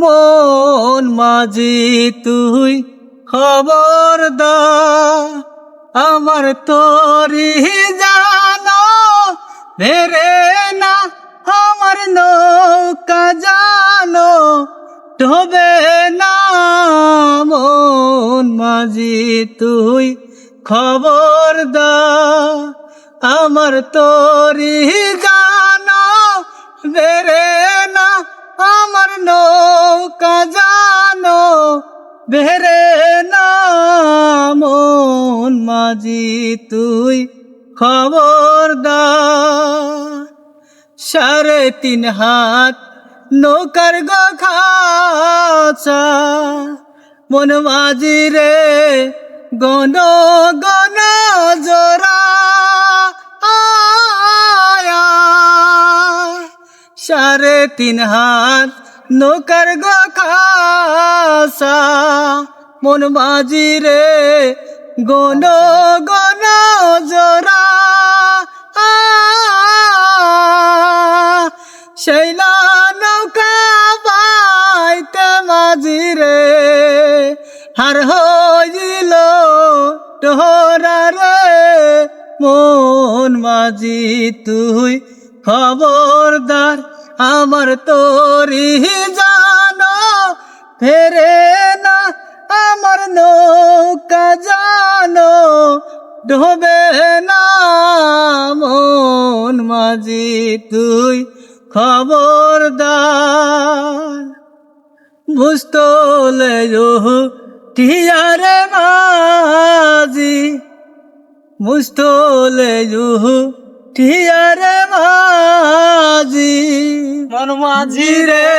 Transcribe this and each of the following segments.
মন মাঝি তুই খবর দা। আমার তোরি জানো ভেরে না আমার নৌকা জানো ডোবে না মন মাঝি তুই খবর দা। আমার তোরি মাঝি তুই খবর দা সাড়ে তিন হাত নৌকার গো খাচা। মন মাঝি রে গন গন জোরা সাড়ে তিন হাত নৌকার গো খাসা মন মাঝি রে গন গন জোরা শৈলা নৌকা বাইতে মাঝি রে। হার হইল রে। মন মাঝি, তুই খবরদার। আমার তোরি জানো, ফেরে আমার নৌকা জানো, ডোবে না মন মাঝি তুই খবরদার। মুস্তলে টিয়ারে মাঝি। মুস্তলে টিয়ারে মাঝি। মন মাঝি রে,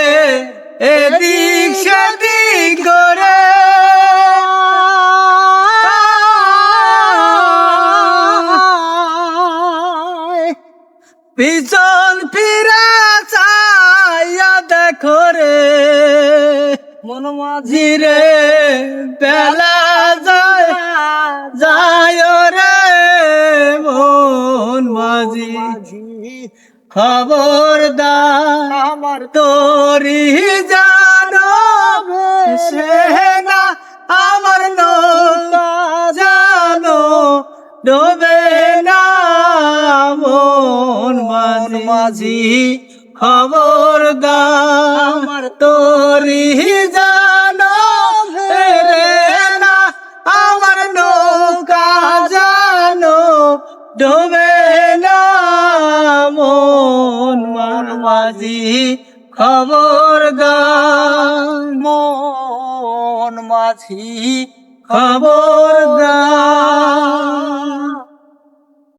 এদিক সেদিক করে পিছন ফিরা চাইয়া দেখো রে। মন মাঝি রে বেলা যায় যায় রে। মন মাঝি খবরদার আমার তোরি জানো মাঝি খবরদার আমার তোরি জানো না আমার নৌকা জানো ডোবে না। মন মন মাঝি খবরদার মন মাঝি খবরদার